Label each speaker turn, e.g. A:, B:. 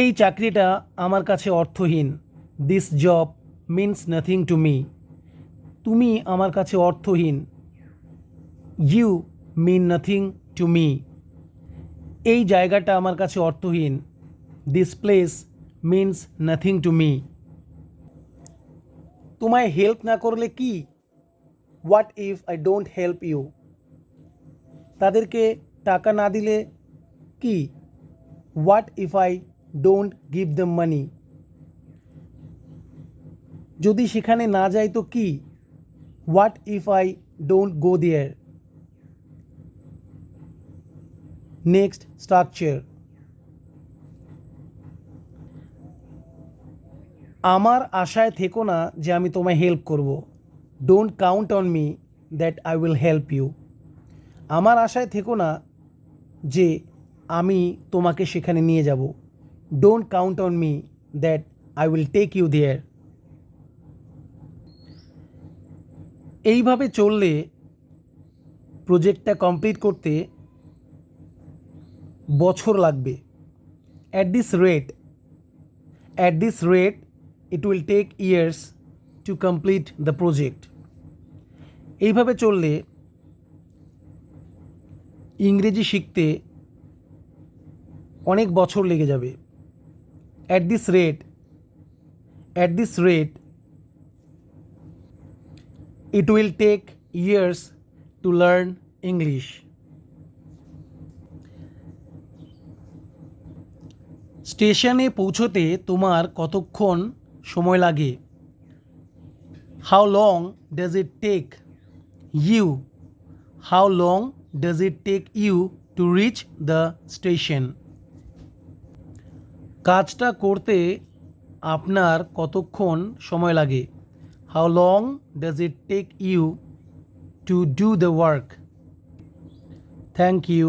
A: এই চাকরিটা আমার কাছে অর্থহীন। This job means nothing to me তুমি আমার কাছে অর্থহীন। You mean nothing to me এই জায়গাটা আমার কাছে অর্থহীন। This place means nothing to me তোমায় হেল্প না করলে কি? What if I don't help you তাদেরকে টাকা না দিলে কি? What if I don't give the money যদি সেখানে না যাই তো কি? What if I don't go there next structure আমার আশায় থেকো না যে আমি তোমায় হেল্প করব। Don't count on me that I will help you আমার আশায় থেকো না যে আমি তোমাকে সেখানে নিয়ে যাব। Don't count on me that I will take you there এইভাবে চললে প্রজেক্টটা কমপ্লিট করতে বছর লাগবে। At this rate at this rate it will take years to complete the project এইভাবে চললে ইংরেজি শিখতে অনেক বছর লেগে যাবে। At this rate at this rate it will take years to learn English স্টেশনে পৌঁছতে তোমার কতক্ষণ সময় লাগে? How long does it take you how long does it take you to reach the station কাজটা করতে আপনার কতক্ষণ সময় লাগে? How long does it take you to do the work thank you